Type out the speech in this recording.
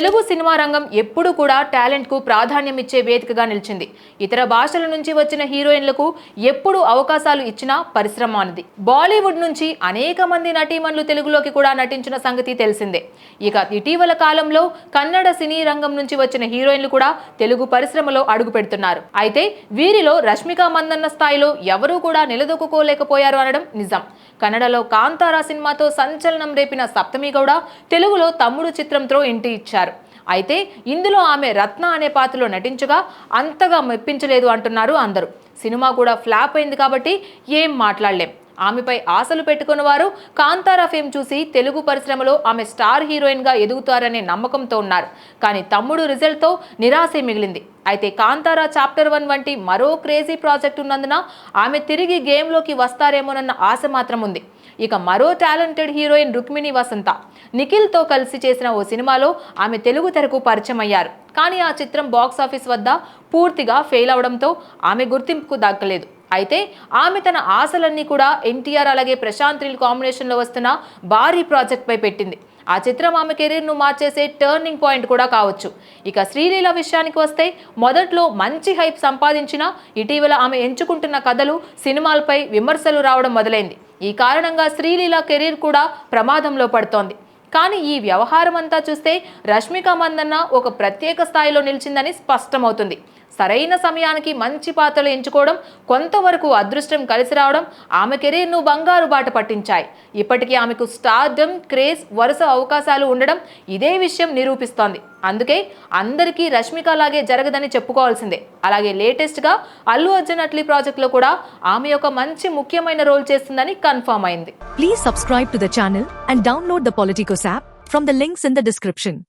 Telugu cinema రంగం ఎప్పుడూ కూడా టాలెంట్కు ప్రాధాన్యం ఇచ్చే వేదికగా నిలిచింది. ఇతర భాషల నుంచి వచ్చిన హీరోయిన్లకు ఎప్పుడు అవకాశాలు ఇచ్చినా పరిశ్రమ అన్నది బాలీవుడ్ నుంచి అనేక మంది నటీమణులు తెలుగులోకి కూడా నటించిన సంగతి తెలిసిందే. ఇక ఇటీవల కాలంలో కన్నడ సినీ రంగం నుంచి వచ్చిన హీరోయిన్లు కూడా తెలుగు పరిశ్రమలో అడుగు పెడుతున్నారు. అయితే వీరిలో రష్మిక మందన్న స్థాయిలో ఎవరూ కూడా నిలదొక్కుకోలేకపోయారు అనడం నిజం. కన్నడలో కాంతారా సినిమాతో సంచలనం రేపిన సప్తమి గౌడ తెలుగులో తమ్ముడు చిత్రంతో ఇంటి ఇచ్చారు. అయితే ఇందులో ఆమె రత్న అనే పాత్రలో నటించగా అంతగా మెప్పించలేదు అంటున్నారు అందరూ. సినిమా కూడా ఫ్లాప్ అయింది కాబట్టి ఏం మాట్లాడలేం. ఆమెపై ఆశలు పెట్టుకున్న వారు కాంతారా ఫేమ్ చూసి తెలుగు పరిశ్రమలో ఆమె స్టార్ హీరోయిన్గా ఎదుగుతారనే నమ్మకంతో ఉన్నారు. కానీ తమ్ముడు రిజల్ట్తో నిరాశ మిగిలింది. అయితే కాంతారా చాప్టర్ వన్ వంటి మరో క్రేజీ ప్రాజెక్ట్ ఉన్నందున ఆమె తిరిగి గేమ్లోకి వస్తారేమోనన్న ఆశ మాత్రం ఉంది ఇక మరో టాలెంటెడ్ హీరోయిన్ రుక్మిణి వసంత. నిఖిల్తో కలిసి చేసిన ఓ సినిమాలో ఆమె తెలుగు తెరకు పరిచయం అయ్యారు కానీ ఆ చిత్రం బాక్స్ ఆఫీస్ వద్ద పూర్తిగా ఫెయిల్ అవడంతో ఆమె గుర్తింపుకు దక్కలేదు. అయితే ఆమె తన ఆశలన్నీ కూడా ఎన్టీఆర్ అలాగే ప్రశాంత్ రిల్ కాంబినేషన్లో వస్తున్న భారీ ప్రాజెక్ట్పై పెట్టింది. ఆ చిత్రం ఆమె కెరీర్ను మార్చేసే టర్నింగ్ పాయింట్ కూడా కావచ్చు. ఇక శ్రీలీల విషయానికి వస్తే మొదట్లో మంచి హైప్ సంపాదించిన ఇటీవల ఆమె ఎంచుకుంటున్న కథలు సినిమాలపై విమర్శలు రావడం మొదలైంది. ఈ కారణంగా శ్రీలీల కెరీర్ కూడా ప్రమాదంలో పడుతోంది. కానీ ఈ వ్యవహారం అంతా చూస్తే రష్మిక మందన్న ఒక ప్రత్యేక స్థాయిలో నిలిచిందని స్పష్టమవుతుంది. సరైన సమయానికి మంచి పాత్రలు ఎంచుకోవడం కొంతవరకు అదృష్టం కలిసి రావడం ఆమె కెరీర్ను బంగారు బాట పట్టించాయి. ఇప్పటికీ ఆమెకు స్టార్డమ్ క్రేజ్ వరుస అవకాశాలు ఉండడం ఇదే విషయం నిరూపిస్తోంది. అందుకే అందరికీ రష్మిక లాగే జరగదని చెప్పుకోవాల్సిందే. అలాగే లేటెస్ట్గా అల్లు అర్జున్ అట్లీ ప్రాజెక్ట్లో కూడా ఆమె ఒక మంచి ముఖ్యమైన రోల్ చేస్తుందని కన్ఫర్మ్ అయింది. Please subscribe to the channel and download the Politicos app from the links in the description